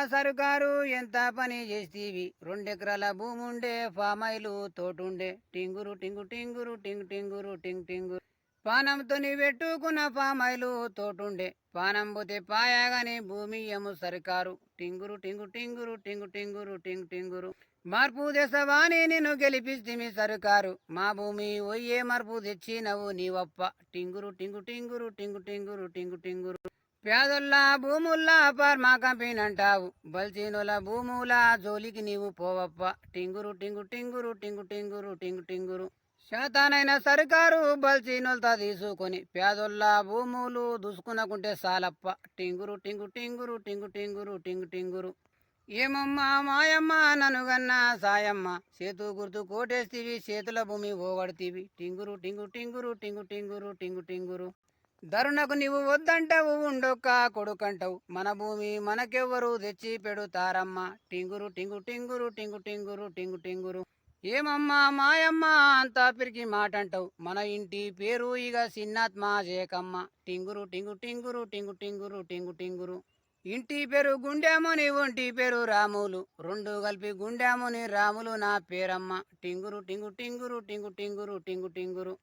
ఎంత పని చేస్తీవి? రెండెకరాల భూముండే ఫామైలు తోటుండే. టింగురు టింగు టింగురు టింగు టింగురు టింగ్ టింగు. పానంతో పెట్టుకున్న పామాయిలు తోటుండే. పానం పోతే పాయాగాని భూమి ఏమో సరికారు. టింగురు టింగు టింగురు టింగు టింగురు టింగు టింగురు. మార్పు దేశవాణి నిన్ను గెలిపిస్తిమి సరుకారు. మా భూమి ఒయ్యే మార్పు తెచ్చినవు నీవప్ప. టింగురు టింగు టింగురు టింగు టింగురు టింగు టింగురు. పేదొల్లా భూముల్లా పర్మ కంపినంటావు అంటావు బల్చీనుల భూముల జోలికి నీవు పోవప్ప. టింగురు టింగు టింగురు టింగు టింగురు టింగు టింగురు. శాతానైన సర్కారు బల్చీనులతో తీసుకొని పేదొల్లా భూములు దూసుకునకుంటే సాలప్ప. టింగురు టింగు టింగురు టింగు టింగురు టింగు టింగురు. ఏమమ్మా మాయమ్మ ననుగన్న సాయమ్మ. చేతు గుర్తు కోటేస్తీవి చేతుల భూమి ఓగడతీవి. టింగురు టింగు టింగురు టింగు టింగురు టింగు టింగురు. ధరుణకు నీవు వద్దంటావు ఉండొక్క కొడుకంటావు. మన భూమి మనకెవ్వరు తెచ్చి పెడుతారమ్మా. టింగురు టింగు టింగురు టింగు టింగురు టింగు టింగురు. ఏమమ్మా మాయమ్మ అంతా పిరికి మాట అంటావు మన ఇంటి పేరు ఇక సిన్నాత్మ జేకమ్మ టింగురు టింగు టింగురు టింగు టింగురు టింగు టింగురు. ఇంటి పేరు గుండెముని ఒంటి పేరు రాములు. రెండు కలిపి గుండెముని రాములు నా పేరమ్మ. టింగురు టింగు టింగురు టింగు టింగురు టింగు టింగురు.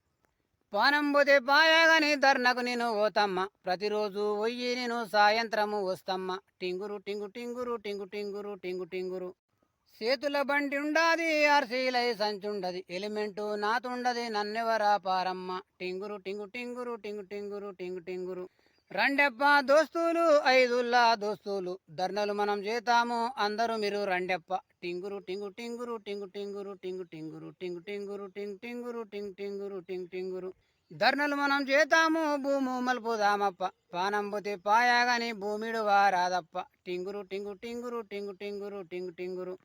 పానంబుదే పాయగాని పాయాగాని ధర్నకు నేను ఓతమ్మ. ప్రతిరోజు పోయి నేను సాయంత్రము వస్తమ్మ. టింగురు టింగు టింగురు టింగు టింగురు టింగు టింగురు. చేతుల బండి ఉండాది ఆర్సీలై సంచుండది. ఎలిమెంటు నాతుండది నన్నెవరా పారమ్మ. టింగురు టింగు టింగురు టింగు టింగురు టింగు టింగురు. రండెప్ప దోస్తులు ఐదుల్లా దోస్తులు. ధర్నలు మనం చేతాము అందరూ మీరు రండెప్ప. టింగురు టింగు టింగురు టింగు టింగురు టింగు టింగురు టింగు టింగురు టింగ్ టింగురు టింగ్ టింగురు టింగ్ టింగురు. ధర్నలు మనం చేతాము భూము మలుపుదామప్ప. పానం పోతే పాయాగాని భూమిడు వారాదప్ప టింగురు టింగు టింగురు టింగు టింగురు టింగు టింగురు.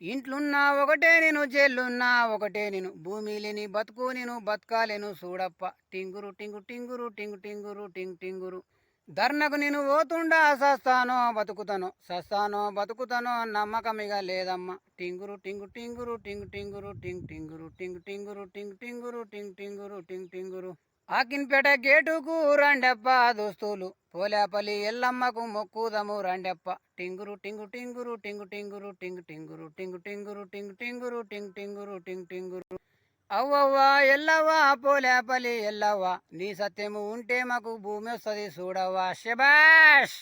ఇంట్లున్నా ఒకటే నేను జైలున్నా ఒకటే నేను. భూమి లేని బతుకు నేను బతకాలేను చూడప్ప టింగురు టింగు టింగురు టింగు టింగురు టింగ్ టింగురు. ధర్నకు నేను పోతుండా సస్తానో బతుకుతాను. సస్తానో బతుకుతానో నమ్మకమిగా లేదమ్మా. టింగురు టింగు టింగురు టింగు టింగురు టింగ్ టింగురు టింగు టింగురు టింగ్ టింగురు టింగ్ టింగురు టింగ్ టింగురు. ఆకిన్పేట గేటుకు రండప్ప దోస్తులు. పోలేపల్లి ఎల్లమ్మకు మొక్కుదము రండెప్ప టింగురు టింగు టింగురు టింగు టింగురు టింగు టింగురు టింగు టింగురు టింగు టింగురు టింగ్ టింగురు టింగ్ టింగురు అవ్వవ్వా ఎల్లవ్వా పోలేపల్లి ఎల్లవ్వా నీ సత్యము ఉంటే మాకు భూమి వస్తుంది చూడవ్వా శబాష్